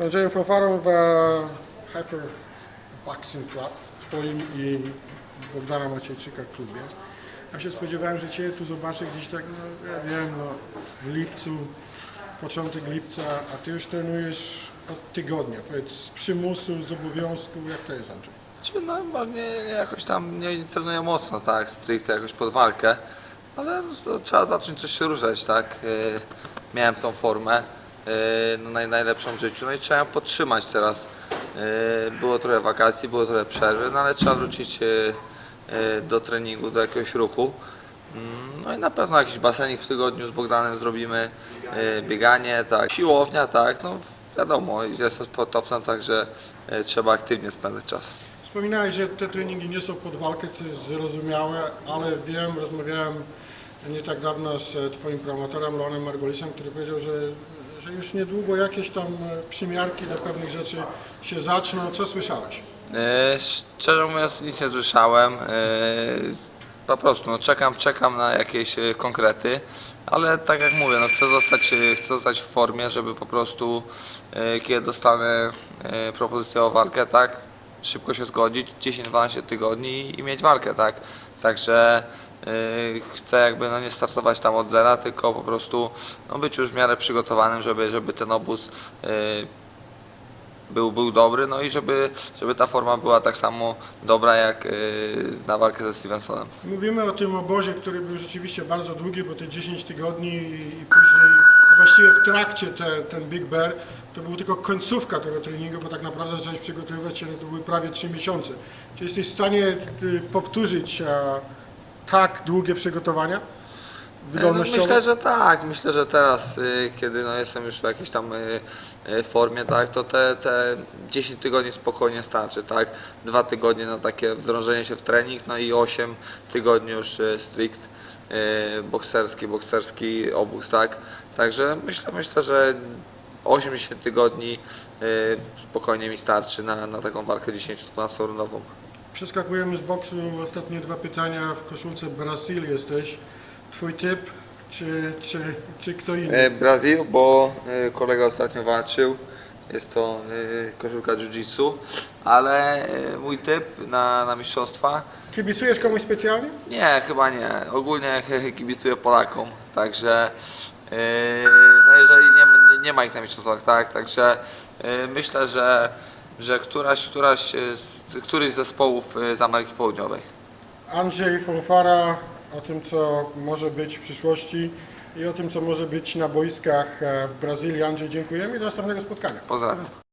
Andrzejem Fanfarą w e, Hyper Boxing Club, twoim i Bogdana Maciejczyka klubie. Ja się spodziewałem, że Cię tu zobaczę gdzieś tak, no ja wiem, no, w lipcu, początek lipca, a Ty już trenujesz od tygodnia. Powiedz, z przymusu, z obowiązku, jak to jest Andrzej? Czy no, bo nie, nie jakoś tam nie trenuję mocno, tak, stricte jakoś pod walkę, ale no, trzeba zacząć coś się ruszać, tak. Yy, miałem tą formę, no, naj, najlepszą w życiu, no i trzeba ją podtrzymać teraz. Yy, było trochę wakacji, było trochę przerwy, no ale trzeba wrócić yy, do treningu, do jakiegoś ruchu. Mm, No i na pewno jakiś basenik w tygodniu z Bogdanem zrobimy, bieganie, tak, siłownia, tak, no wiadomo, jestem sportowcem, także trzeba aktywnie spędzać czas. Wspominałeś, że te treningi nie są pod walkę, co jest zrozumiałe, ale wiem, rozmawiałem nie tak dawno z e, Twoim promotorem, Leonem Margolisem, który powiedział, że, że już niedługo jakieś tam e, przymiarki do pewnych rzeczy się zaczną. Co słyszałeś? E, Szczerze mówiąc nic nie słyszałem. E, Po prostu no, czekam, czekam na jakieś e, konkrety, ale tak jak mówię, no, chcę, zostać, e, chcę zostać w formie, żeby po prostu e, kiedy dostanę e, propozycję o walkę, tak, szybko się zgodzić, 10-12 tygodni i mieć walkę, tak. Także e, chcę jakby no, nie startować tam od zera, tylko po prostu no, być już w miarę przygotowanym, żeby, żeby ten obóz e, był, był dobry, no i żeby, żeby ta forma była tak samo dobra jak yy, na walkę ze Stevensonem. Mówimy o tym obozie, który był rzeczywiście bardzo długi, bo te 10 tygodni i później, właściwie w trakcie te, ten Big Bear, to była tylko końcówka tego treningu, bo tak naprawdę zacząłeś przygotowywać się, no to były prawie 3 miesiące. Czy jesteś w stanie y, powtórzyć tak długie przygotowania? No, Wydolnościowe? myślę, że tak. Myślę, że teraz, y, kiedy no, jestem już w jakiejś tam y, y, formie, tak, to te, te 10 tygodni spokojnie starczy, tak. Dwa tygodnie na takie wdrożenie się w trening, no i 8 tygodni już strict bokserski, bokserski obóz, tak. Także myślę, myślę, że 8-10 tygodni spokojnie mi starczy na, na taką walkę 10-12 rundową. Przeskakujemy z boksu. Ostatnie dwa pytania. W koszulce Brasil jesteś. Twój typ, czy, czy, czy kto inny? E, Brazil, bo e, kolega ostatnio walczył. Jest to e, koszulka jiu-jitsu, ale e, mój typ na, na mistrzostwa Kibicujesz komuś specjalnie? nie, chyba nie. Ogólnie kibicuję Polakom, także e, no jeżeli nie, ma- nie, nie ma ich na mistrzostwach, tak, także e, myślę, że, że któraś, któraś, z, któryś z zespołów e, z Ameryki Południowej. Andrzej Fonfara o tym, co może być w przyszłości i o tym, co może być na boiskach e, w Brazylii. Andrzej, dziękujemy i do następnego spotkania. Pozdrawiam.